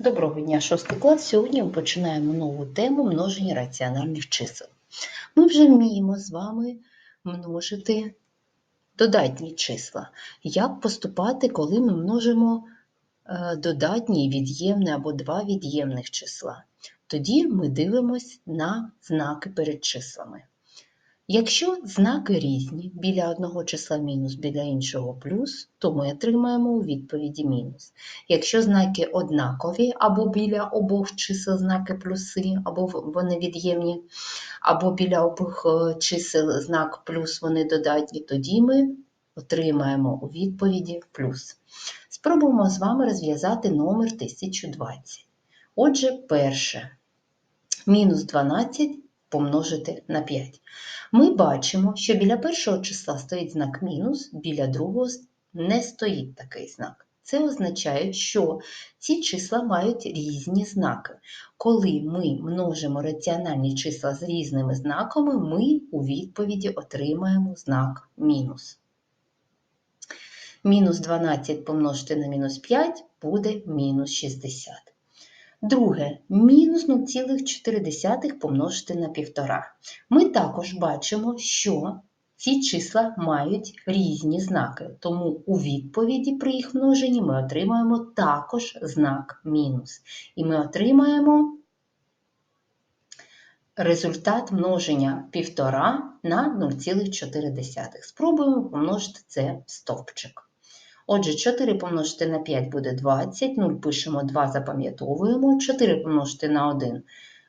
Доброго дня, шостий клас. Сьогодні ми починаємо нову тему множення раціональних чисел. Ми вже вміємо з вами множити додатні числа. Як поступати, коли ми множимо е, додатні від'ємне або два від'ємних числа? Тоді ми дивимось на знаки перед числами. Якщо знаки різні, біля одного числа мінус, біля іншого плюс, то ми отримаємо у відповіді мінус. Якщо знаки однакові, або біля обох чисел знаки плюси, або вони від'ємні, або біля обох е, чисел знак плюс вони додатні, тоді ми отримаємо у відповіді плюс. Спробуємо з вами розв'язати номер 1020. Отже, перше. Мінус 12 помножити на 5. Ми бачимо, що біля першого числа стоїть знак мінус, біля другого не стоїть такий знак. Це означає, що ці числа мають різні знаки. Коли ми множимо раціональні числа з різними знаками, ми у відповіді отримаємо знак мінус. Мінус 12 помножити на мінус 5 буде мінус 60. Друге, мінус 0,4 помножити на 1,5. Ми також бачимо, що ці числа мають різні знаки, тому у відповіді при їх множенні ми отримаємо також знак мінус. І ми отримаємо результат множення 1,5 на 0,4. Спробуємо помножити це в стовпчик. Отже, 4 помножити на 5 буде 20, 0 пишемо 2, запам'ятовуємо, 4 помножити на 1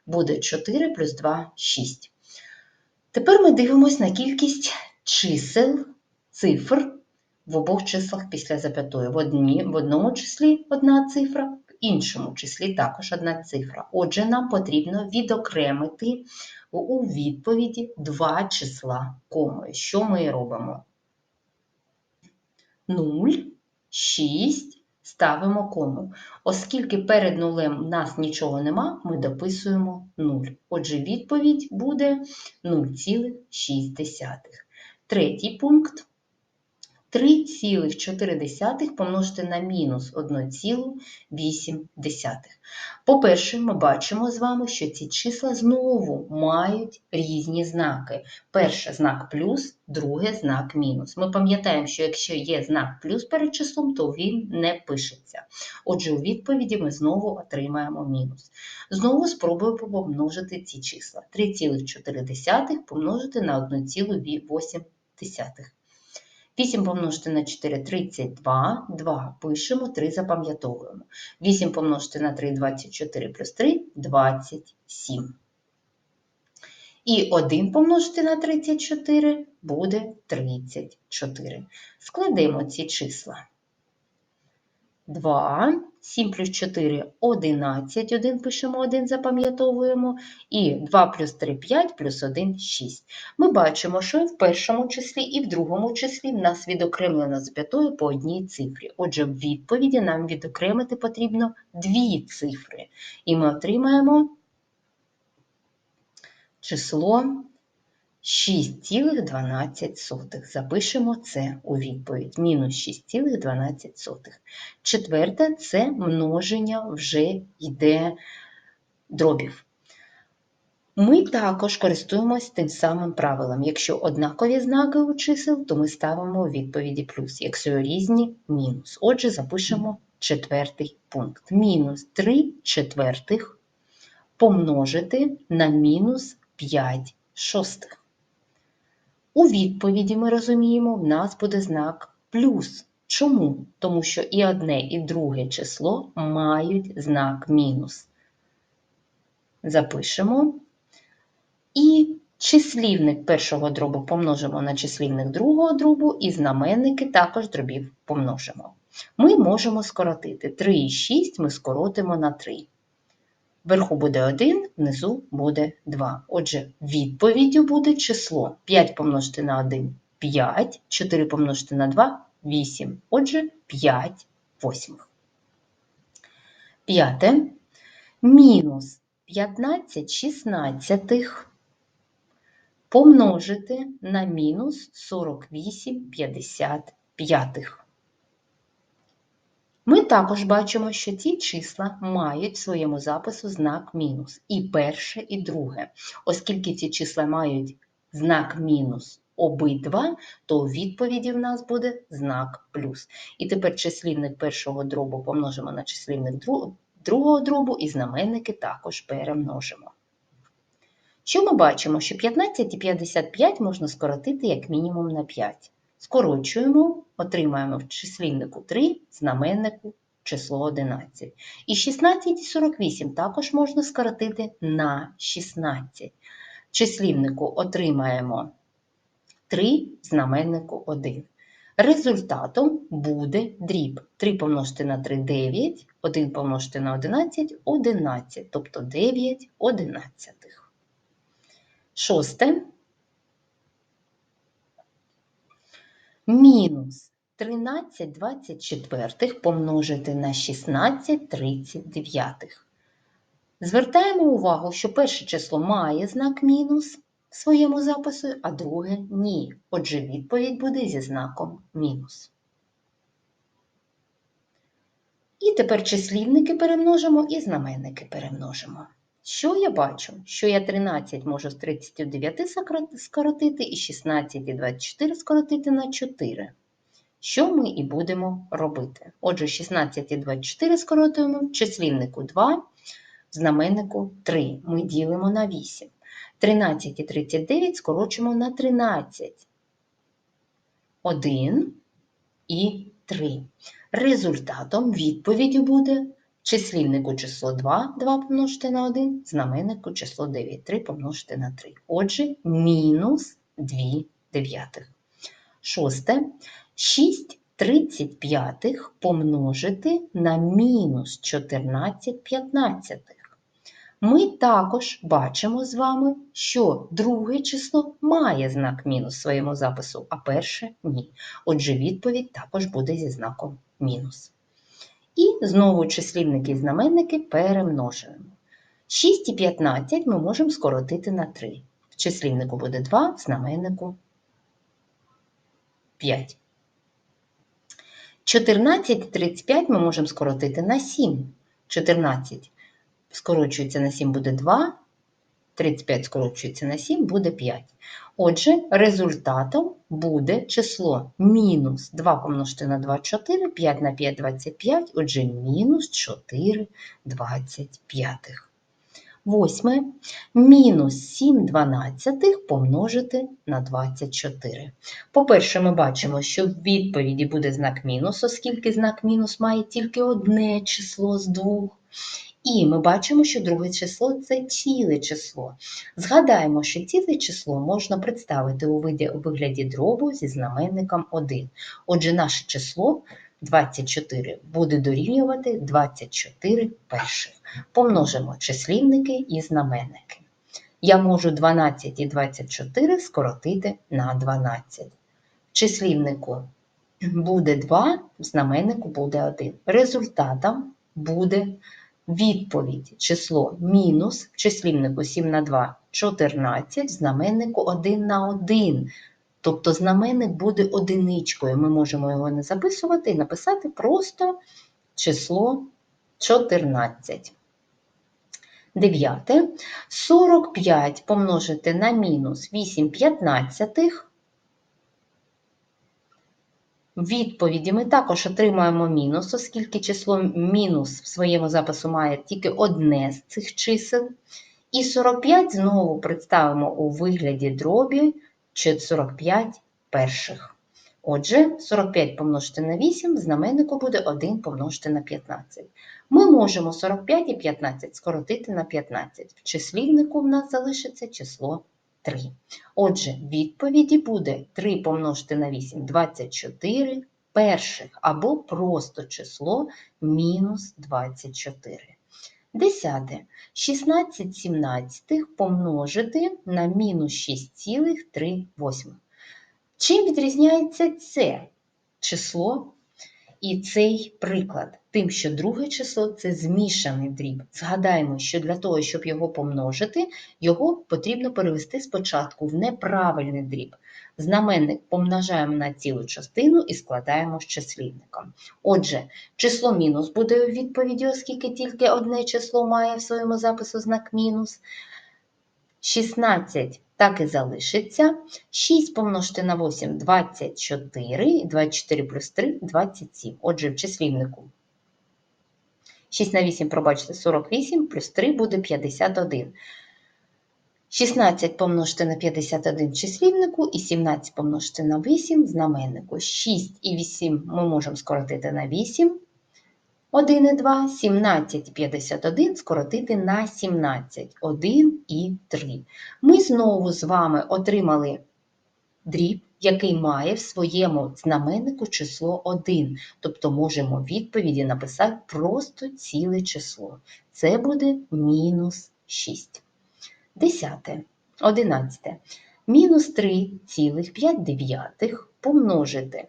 буде 4 плюс 2 – 6. Тепер ми дивимося на кількість чисел, цифр в обох числах після зап'ятої. В, одні, в одному числі одна цифра, в іншому числі також одна цифра. Отже, нам потрібно відокремити у відповіді два числа комою. Що ми робимо? 0, 6, ставимо кому. Оскільки перед нулем у нас нічого нема, ми дописуємо 0. Отже, відповідь буде 0,6. Третій пункт. 3,4 помножити на мінус 1,8. По-перше, ми бачимо з вами, що ці числа знову мають різні знаки. Перше знак плюс, друге знак мінус. Ми пам'ятаємо, що якщо є знак плюс перед числом, то він не пишеться. Отже, у відповіді ми знову отримаємо мінус. Знову спробую помножити ці числа. 3,4 помножити на 1,8. 8 помножити на 4 – 32, 2 пишемо, 3 запам'ятовуємо. 8 помножити на 3 – 24 плюс 3 – 27. І 1 помножити на 34 буде 34. Складемо ці числа. 2, 7 плюс 4 – 11, 1 пишемо, 1 запам'ятовуємо, і 2 плюс 3 – 5, плюс 1 – 6. Ми бачимо, що і в першому числі, і в другому числі в нас відокремлено зап'ятою по одній цифрі. Отже, в відповіді нам відокремити потрібно дві цифри. І ми отримаємо число 6,12. Запишемо це у відповідь. Мінус 6,12. Четверте – це множення вже йде дробів. Ми також користуємось тим самим правилом. Якщо однакові знаки у чисел, то ми ставимо у відповіді плюс. Якщо різні – мінус. Отже, запишемо четвертий пункт. Мінус 3 четвертих помножити на мінус 5 шостих. У відповіді ми розуміємо, в нас буде знак плюс. Чому? Тому що і одне, і друге число мають знак мінус. Запишемо. І числівник першого дробу помножимо на числівник другого дробу, і знаменники також дробів помножимо. Ми можемо скоротити 3 і 6 ми скоротимо на 3. Вверху буде 1, внизу буде 2. Отже, відповіддю буде число 5 помножити на 1 – 5, 4 помножити на 2 – 8. Отже, 5 восьмих. П'яте. Мінус 15 шістнадцятих помножити на мінус 48 55. Ми також бачимо, що ці числа мають в своєму запису знак мінус. І перше, і друге. Оскільки ці числа мають знак мінус обидва, то у відповіді в нас буде знак плюс. І тепер числівник першого дробу помножимо на числівник другого дробу і знаменники також перемножимо. Що ми бачимо? Що 15 і 55 можна скоротити як мінімум на 5. Скорочуємо, отримаємо в числівнику 3, знаменнику число 11. І 16 і 48 також можна скоротити на 16. В числівнику отримаємо 3, знаменнику 1. Результатом буде дріб. 3 помножити на 3 – 9, 1 помножити на 11 – 11, тобто 9 одинадцятих. Шосте. Мінус 13 24 помножити на 16 39. Звертаємо увагу, що перше число має знак мінус в своєму запису, а друге ні. Отже, відповідь буде зі знаком мінус. І тепер числівники перемножимо і знаменники перемножимо. Що я бачу? Що я 13 можу з 39 скоротити і 16 і 24 скоротити на 4. Що ми і будемо робити? Отже, 16 і 24 скоротуємо в числівнику 2, в знаменнику 3. Ми ділимо на 8. 13 і 39 скорочуємо на 13. 1 і 3. Результатом відповіддю буде числівнику число 2, 2 помножити на 1, знаменнику число 9, 3 помножити на 3. Отже, мінус 2 дев'ятих. Шосте. 6 35 помножити на мінус 14 п'ятнадцятих. Ми також бачимо з вами, що друге число має знак мінус в своєму запису, а перше ні. Отже, відповідь також буде зі знаком мінус. І знову числівники і знаменники перемножуємо. 6 і 15 ми можемо скоротити на 3. В числівнику буде 2, в знаменнику 5. 14 і 35 ми можемо скоротити на 7. 14 скорочується на 7 буде 2, 35 скорочується на 7 буде 5. Отже, результатом буде число мінус 2 помножити на 2 – 4, 5 на 5 – 25, отже, мінус 4 25. Восьме. Мінус 7 дванадцятих помножити на 24. По-перше, ми бачимо, що в відповіді буде знак мінус, оскільки знак мінус має тільки одне число з двох. І ми бачимо, що друге число це ціле число. Згадаємо, що ціле число можна представити у вигляді дробу зі знаменником 1. Отже, наше число 24 буде дорівнювати 24 перших. Помножимо числівники і знаменники. Я можу 12 і 24 скоротити на 12. В числівнику буде 2, в знаменнику буде 1. Результатом буде відповідь число мінус числівнику 7 на 2 – 14, в знаменнику 1 на 1. Тобто знаменник буде одиничкою. Ми можемо його не записувати і написати просто число 14. Дев'яте. 45 помножити на мінус 8 п'ятнадцятих. Відповіді ми також отримаємо мінус, оскільки число мінус в своєму запису має тільки одне з цих чисел. І 45 знову представимо у вигляді дробі чи 45 перших. Отже, 45 помножити на 8 в знаменнику буде 1 помножити на 15. Ми можемо 45 і 15 скоротити на 15. В числівнику в нас залишиться число 3. Отже, відповіді буде 3 помножити на 8 – 24 перших або просто число мінус 24. Десяте. 16 сімнадцятих помножити на мінус 6,3. Чим відрізняється це число і цей приклад? Тим, що друге число це змішаний дріб. Згадаємо, що для того, щоб його помножити, його потрібно перевести спочатку в неправильний дріб. Знаменник помножаємо на цілу частину і складаємо з числівником. Отже, число мінус буде у відповіді, оскільки тільки одне число має в своєму запису знак мінус. 16 так і залишиться. 6 помножити на 8 – 24, 24 плюс 3 – 27. Отже, в числівнику 6 на 8, пробачте, 48, плюс 3 буде 51. 16 помножити на 51 в числівнику і 17 помножити на 8 в знаменнику. 6 і 8 ми можемо скоротити на 8. 1 і 2, 17 і 51 скоротити на 17, 1 і 3. Ми знову з вами отримали дріб, який має в своєму знаменнику число 1. Тобто можемо в відповіді написати просто ціле число. Це буде мінус 6. Десяте. Одинадцяте. Мінус 3,5 помножити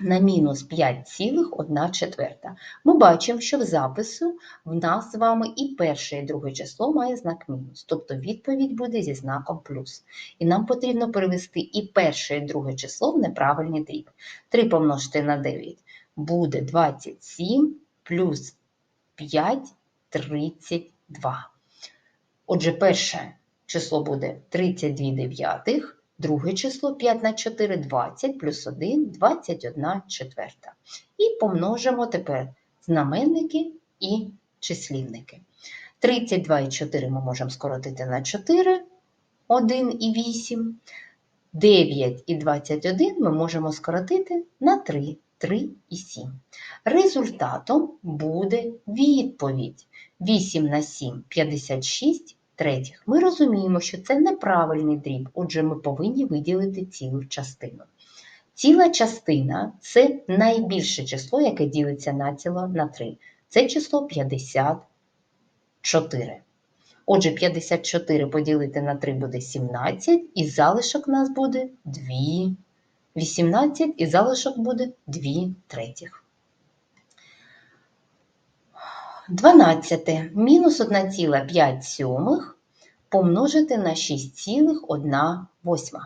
на мінус 5,1 четверта. Ми бачимо, що в запису в нас з вами і перше, і друге число має знак мінус, тобто відповідь буде зі знаком плюс. І нам потрібно перевести і перше, і друге число в неправильний дріб. 3 помножити на 9 буде 27 плюс 5 32. Отже, перше число буде 32 дев'ятих. Друге число 5 на 4 20 плюс 1 21 четверта. І помножимо тепер знаменники і числівники. 32 і 4 ми можемо скоротити на 4, 1 і 8. 9 і 21 ми можемо скоротити на 3, 3 і 7. Результатом буде відповідь 8 на 7 56 третіх. Ми розуміємо, що це неправильний дріб, отже, ми повинні виділити цілу частину. Ціла частина це найбільше число, яке ділиться націло на 3. Це число 54. Отже, 54 поділити на 3 буде 17, і залишок у нас буде 2. 18 і залишок буде 2 третіх. 12 мінус 1,5 сьомих помножити на 6,1.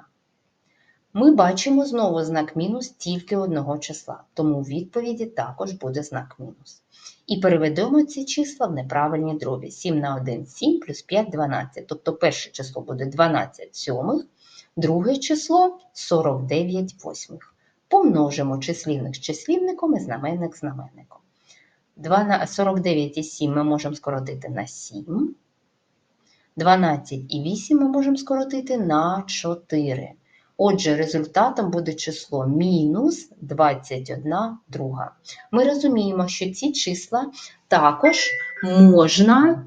Ми бачимо знову знак мінус тільки одного числа, тому у відповіді також буде знак мінус. І переведемо ці числа в неправильні дробі. 7 на 1 7 плюс 5 12. Тобто перше число буде 12 сьомих, друге число 49 восьмих. Помножимо числівник з числівником і знаменник з знаменником. 49 і 7 ми можемо скоротити на 7. 12 і 8 ми можемо скоротити на 4. Отже, результатом буде число мінус 21 друга. Ми розуміємо, що ці числа також можна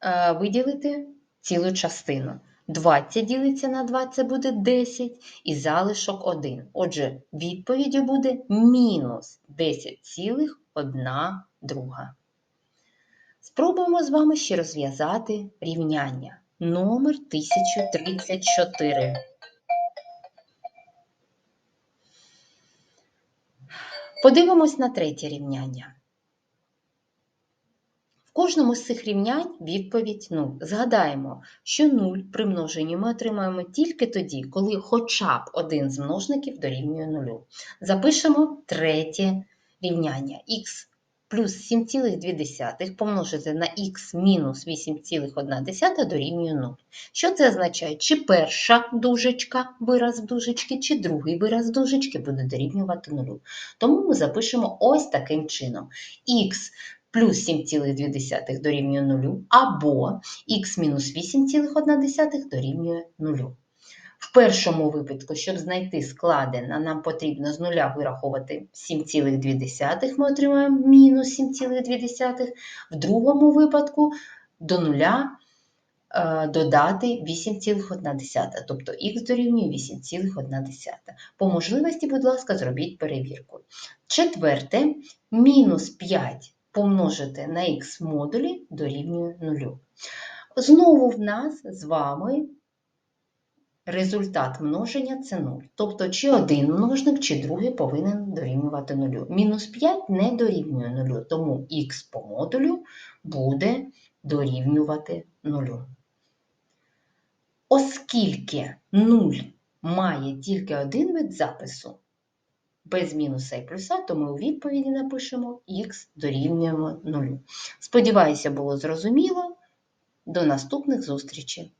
е, виділити цілу частину. 20 ділиться на 2 це буде 10 і залишок 1. Отже, відповіддю буде мінус 10,1 друга. Спробуємо з вами ще розв'язати рівняння. Номер 1034. Подивимось на третє рівняння кожному з цих рівнянь відповідь 0. Згадаємо, що 0 при множенні ми отримаємо тільки тоді, коли хоча б один з множників дорівнює 0. Запишемо третє рівняння х плюс 7,2 помножити на х мінус 8,1 дорівнює 0. Що це означає? Чи перша дужечка, вираз дужечки, чи другий вираз дужечки буде дорівнювати 0. Тому ми запишемо ось таким чином. х плюс 7,2 дорівнює 0, або х мінус 8,1 дорівнює 0. В першому випадку, щоб знайти складене, нам потрібно з нуля вираховувати 7,2, ми отримаємо мінус 7,2. В другому випадку до нуля е, додати 8,1, тобто х дорівнює 8,1. По можливості, будь ласка, зробіть перевірку. Четверте, мінус 5 помножити на х модулі дорівнює 0. Знову в нас з вами результат множення це 0. Тобто чи один множник, чи другий повинен дорівнювати 0. Мінус 5 не дорівнює 0, тому х по модулю буде дорівнювати 0. Оскільки 0 має тільки один вид запису, без мінуса і плюса, то ми у відповіді напишемо х дорівнюємо 0. Сподіваюся, було зрозуміло. До наступних зустрічей!